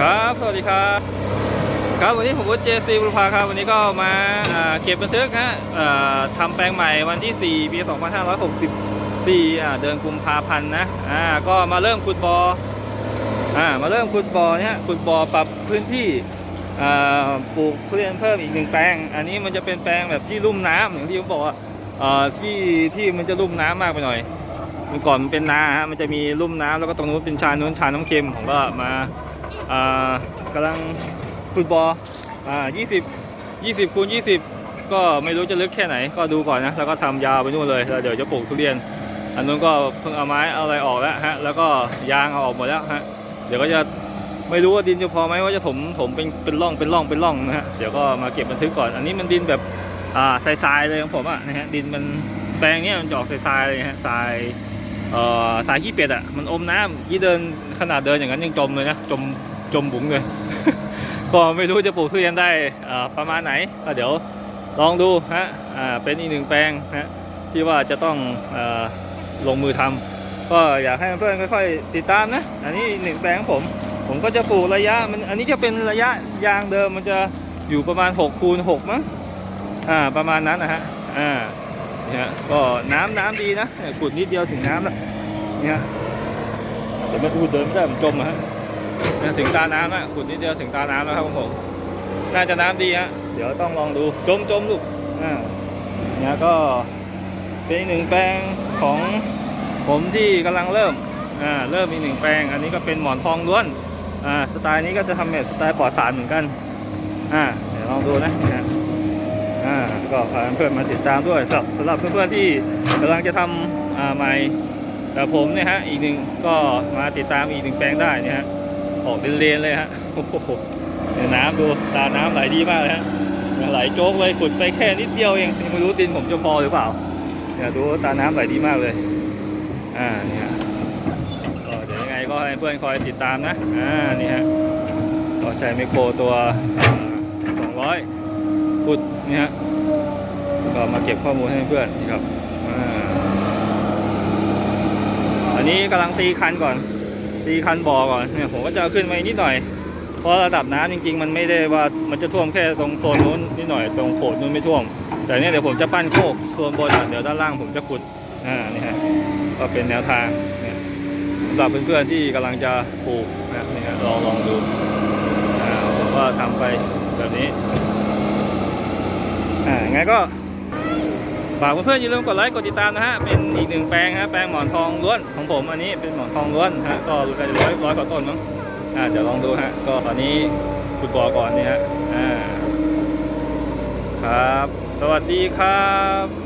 ครับ สวัสดีครับ ครับวันนี้ผมวุฒิเจซีบุรพาครับ วันนี้ก็มาเก็บบันทึกฮะทำแปลงใหม่วันที่ 4 ปี 2564อ่เดือนกุมภาพันธ์นะอ่าก็มาเริ่มขุดบอ่ออ่ามาเริ่มขุดบ่อเนี่ยขุดบ่อปรับพื้นที่ปลูกทุเรียนเพิ่มอีกหนึ่งแปลง อันนี้มันจะเป็นแปลงแบบที่ลุ่มน้ำอย่างที่ผมบอกว่าที่ที่มันจะลุ่มน้ำมากไปหน่อยเมื่อก่อนมันเป็นนาฮะมันจะมีลุ่มน้ำแล้วก็ตรงนู้นเป็นชานนู้นชานน้ำเค็มผมก็มา กำลังฟุตบอลอ่า20 20คูณ20 ก็ไม่รู้จะลึกแค่ไหนก็ดูก่อนนะแล้วก็ทำยาวไปนู่นเลยแล้วเดี๋ยวจะปลูกทุเรียน อันนู้นก็เพิ่งเอาไม้เอาอะไรออกแล้วฮะแล้วก็ยางเอาออกหมดแล้วฮะเดี๋ยวก็จะไม่รู้ว่าดินจะพอไหมว่าจะถมถมเป็นเป็นร่องเป็นร่องเป็นร่องนะฮะเดี๋ยวก็มาเก็บบันทึกก่อน อันนี้มันดินแบบอ่าทรายๆเลยของผมอะนะฮะดินมันแปลงเนี้ยมันจะออกทรายๆเลยฮะทราย เอ่อทรายขี้เป็ดอะมันอมน้ำยี่เดินขนาดเดินอย่างนั้นยังจมเลยนะจมจมบุ๋งเลย ก็ไม่รู้จะปลูกทุเรียนได้ประมาณไหนก็เดี๋ยวลองดูฮะเป็นอีกหนึ่งแปลงฮะที่ว่าจะต้องลงมือทำก็อยากให้เพื่อนๆค่อยๆติดตามนะอันนี้หนึ่งแปลงของผมผมก็จะปลูกระยะมันอันนี้จะเป็นระยะยางเดิมมันจะอยู่ประมาณ6คูณ6มั้งอ่าประมาณนั้นนะฮะอ่า นี่ยฮะก็น้ำน้ำดีนะขุดนิดเดียวถึงน้ำแล้วเนี่ยเดี๋ยวมาดูเดินไม่ได้ผมจมอะฮะถึงตาน้ำแล้วขุดนิดเดียวถึงตาน้ำแล้วครับผมน่าจะน้ำดีฮะเดี๋ยวต้องลองดูจมจมลูกอ่าเนี่ยก็เป็นหนึ่งแปลงของผมที่กำลังเริ่มอ่าเริ่มอีหนึ่งแปลง อันนี้ก็เป็นหมอนทองล้วนอ่าสไตล์นี้ก็จะทำแบบสไตล์ปลอดสารเหมือนกันอ่าเดี๋ยวลองดูนะนะ อ่าก็พาเพื่อนมาติดตามด้วยสำหรับสำหรับเพื่อนๆที่กำลังจะทำอ่าใหม่แต่ผมเนี่ยฮะอีกหนึ่งก็มาติดตามอีกหนึ่งแปลงได้เนี่ยฮะออกเป็นเลนเลยฮะโอ้โหเดี๋ยวน้ำดูตาน้ำไหลดีมากเลยฮะไหลโจ๊กเลยขุดไปแค่นิดเดียวเองไม่รู้ดินผมจะพอหรือเปล่าเนี่ยดูตาน้ำไหลดีมากเลยอ่านี่ฮะก็เดี๋ยวยังไงก็ให้เพื่อนคอยติดตามนะอ่านี่ฮะก็ใช้ไมโครตัวสองร้อยขุด นี่ฮะก็มาเก็บข้อมูลให้เพื่อนนี่ครับอันนี้กำลังตีคันก่อน ตีคันบ่อก่อนเนี่ยผมก็จะขึ้นมาอีกนิดหน่อย เพราะระดับน้ำจริง ๆ มันไม่ได้ว่ามันจะท่วมแค่ตรงโซนนู้นนิดหน่อยตรงโขดนู้นไม่ท่วม แต่เนี่ยเดี๋ยวผมจะปั้นโคกโซนบนอะเดี๋ยวด้านล่างผมจะขุดอ่านี่ฮะก็เป็นแนวทางเนี่ยสำหรับเพื่อนๆที่กำลังจะปลูกนะนี่ฮะลองลองดูอ่าผมก็ทำไปแบบนี้ อ่าไงก็ฝากเพื่อนๆอย่าลืมกดไลค์กดติดตามนะฮะเป็นอีกหนึ่งแปลงฮะแปลงหมอนทองล้วนของผมอันนี้เป็นหมอนทองล้วนฮะก็รู้กันร้อยร้อยกว่าต้นมั้งอ่าเดี๋ยวลองดูฮะก็ตอนนี้ขุดบ่อก่อนนี่ฮะอ่าครับ สวัสดีครับ